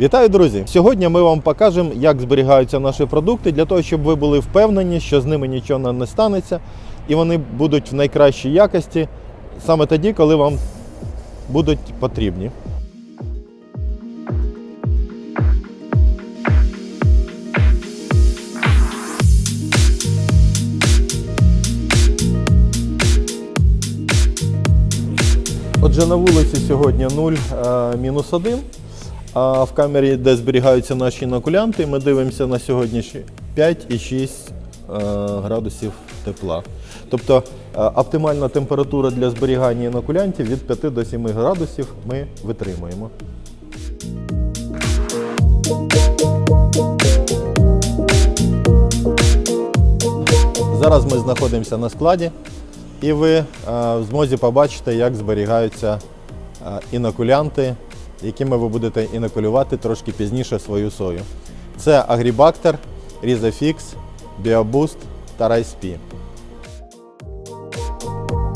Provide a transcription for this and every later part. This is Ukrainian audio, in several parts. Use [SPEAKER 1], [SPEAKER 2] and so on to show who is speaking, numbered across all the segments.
[SPEAKER 1] Вітаю, друзі! Сьогодні ми вам покажемо, як зберігаються наші продукти, для того, щоб ви були впевнені, що з ними нічого не станеться, і вони будуть в найкращій якості саме тоді, коли вам будуть потрібні. Отже, на вулиці сьогодні 0, е, мінус 1. А в камері, де зберігаються наші інокулянти, ми дивимося на сьогоднішні 5,6 е, градусів тепла. Тобто е, оптимальна температура для зберігання інокулянтів від 5 до 7 градусів ми витримуємо. Зараз ми знаходимося на складі, і ви е, в змозі побачите, як зберігаються інокулянти, якими ви будете інокулювати трошки пізніше свою сою. Це Агрібактер, Різафікс, Біобуст та Райспі.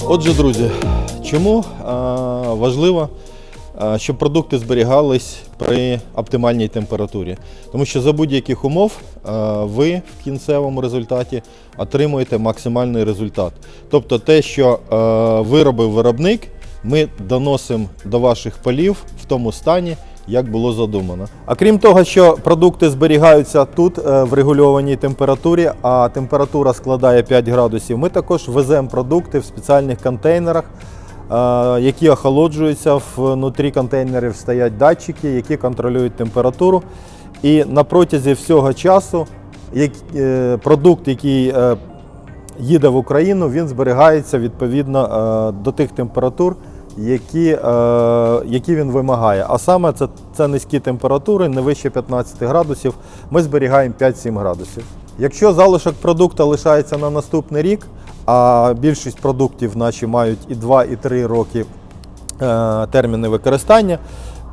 [SPEAKER 1] Отже, друзі, чому е, важливо, е, щоб продукти зберігались при оптимальній температурі? Тому що за будь-яких умов е, ви в кінцевому результаті отримуєте максимальний результат. Тобто те, що виробив виробник, ми доносимо до ваших полів в тому стані, як було задумано. А крім того, що продукти зберігаються тут е, в регульованій температурі, а температура складає 5 градусів, ми також веземо продукти в спеціальних контейнерах, е, які охолоджуються. Внутрі контейнерів стоять датчики, які контролюють температуру. І на протязі всього часу е, продукт, який їде в Україну, він зберігається відповідно до тих температур, які, е, які він вимагає. А саме це, це низькі температури, не вище 15 градусів. Ми зберігаємо 5-7 градусів. Якщо залишок продукту лишається на наступний рік, а більшість продуктів наші мають і 2, і 3 роки е, терміни використання.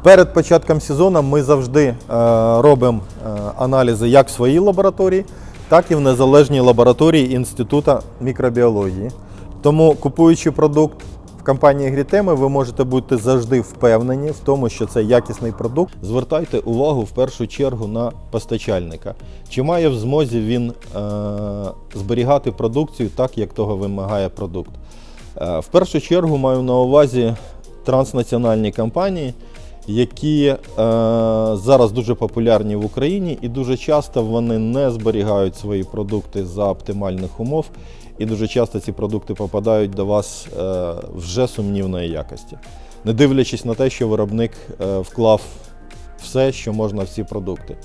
[SPEAKER 1] Перед початком сезону ми завжди е, робимо е, аналізи як в своїй лабораторії, так і в незалежній лабораторії Інституту мікробіології. Тому, купуючи продукт в компанії Грітеми, ви можете бути завжди впевнені в тому, що це якісний продукт. Звертайте увагу в першу чергу на постачальника. Чи має в змозі він е, зберігати продукцію так, як того вимагає продукт? Е, В першу чергу маю на увазі транснаціональні компанії, які е, зараз дуже популярні в Україні, і дуже часто вони не зберігають свої продукти за оптимальних умов, і дуже часто ці продукти попадають до вас е, вже сумнівної якості, не дивлячись на те, що виробник е, вклав все, що можна в ці продукти.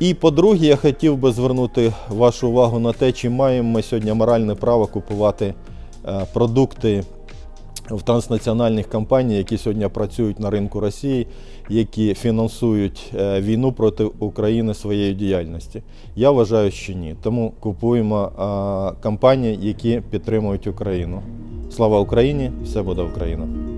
[SPEAKER 1] І по-друге, я хотів би звернути вашу увагу на те, чи маємо ми сьогодні моральне право купувати е, продукти в транснаціональних компаній, які сьогодні працюють на ринку Росії, які фінансують е, війну проти України своєю діяльністю. Я вважаю, що ні. Тому купуємо е, компанії, які підтримують Україну. Слава Україні! Все буде Україна!